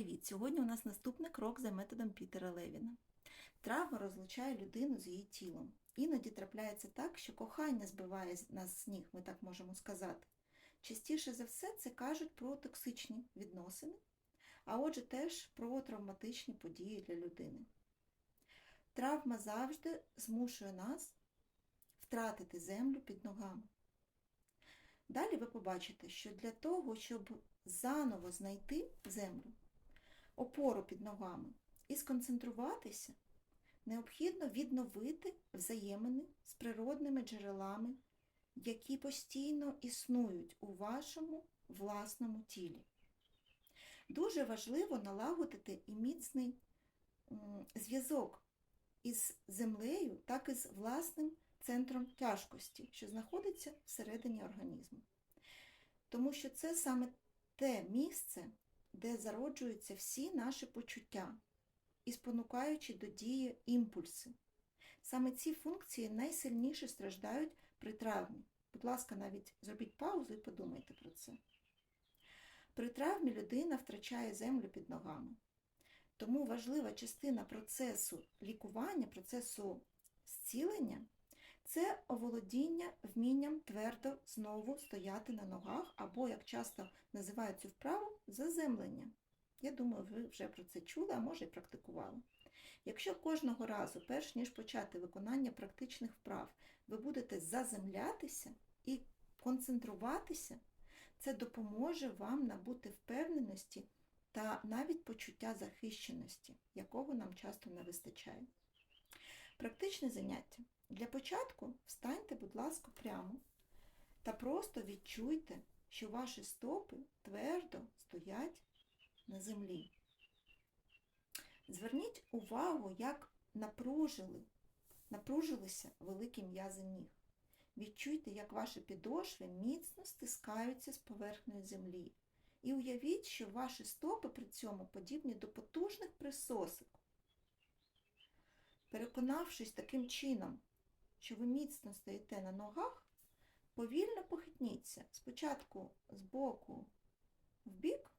Привіт! Сьогодні у нас наступний крок за методом Пітера Левіна. Травма розлучає людину з її тілом. Іноді трапляється так, що кохання збиває нас з ніг, ми так можемо сказати. Частіше за все це кажуть про токсичні відносини, а отже теж про травматичні події для людини. Травма завжди змушує нас втратити землю під ногами. Далі ви побачите, що для того, щоб заново знайти землю, опору під ногами і сконцентруватися, необхідно відновити взаємини з природними джерелами, які постійно існують у вашому власному тілі. Дуже важливо налагодити і міцний зв'язок із землею, так і з власним центром тяжкості, що знаходиться всередині організму. Тому що це саме те місце, де зароджуються всі наші почуття і спонукаючи до дії імпульси. Саме ці функції найсильніше страждають при травмі. Будь ласка, навіть зробіть паузу і подумайте про це. При травмі людина втрачає землю під ногами. Тому важлива частина процесу лікування, процесу зцілення це оволодіння вмінням твердо знову стояти на ногах, або, як часто називають цю вправу, заземлення. Я думаю, ви вже про це чули, а може і практикували. Якщо кожного разу, перш ніж почати виконання практичних вправ, ви будете заземлятися і концентруватися, це допоможе вам набути впевненості та навіть почуття захищеності, якого нам часто не вистачає. Практичне заняття. Для початку встаньте, будь ласка, прямо та просто відчуйте, що ваші стопи твердо стоять на землі. Зверніть увагу, як напружили, напружилися великі м'язи ніг. Відчуйте, як ваші підошви міцно стискаються з поверхнею землі. І уявіть, що ваші стопи при цьому подібні до потужних присосок. Переконавшись таким чином, що ви міцно стоїте на ногах, повільно похитніться спочатку з боку в бік,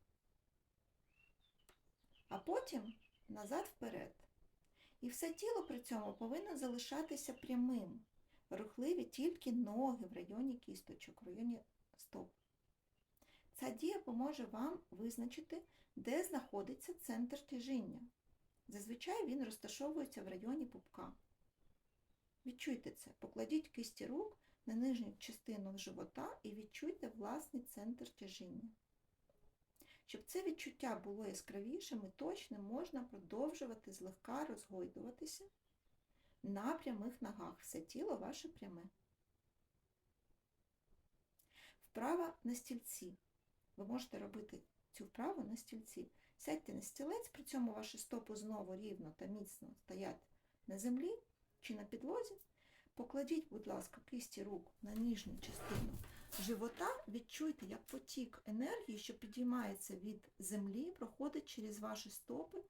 а потім назад вперед. І все тіло при цьому повинно залишатися прямим, рухливі тільки ноги в районі кісточок, в районі стоп. Ця дія поможе вам визначити, де знаходиться центр тяжіння. Зазвичай він розташовується в районі пупка. Відчуйте це, покладіть кисті рук на нижню частину живота і відчуйте власний центр тяжіння. Щоб це відчуття було яскравішим і точним, можна продовжувати злегка розгойдуватися на прямих ногах. Все тіло ваше пряме. Вправа на стільці. Ви можете робити цю вправу на стільці. Сядьте на стілець, при цьому ваші стопи знову рівно та міцно стоять на землі чи на підлозі. Покладіть, будь ласка, кисті рук на ніжню частину живота, відчуйте, як потік енергії, що підіймається від землі, проходить через ваші стопи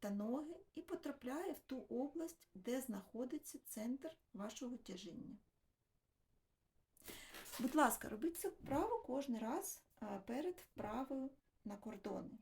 та ноги і потрапляє в ту область, де знаходиться центр вашого тяжіння. Будь ласка, робіть цю вправу кожен раз перед вправою на кордони.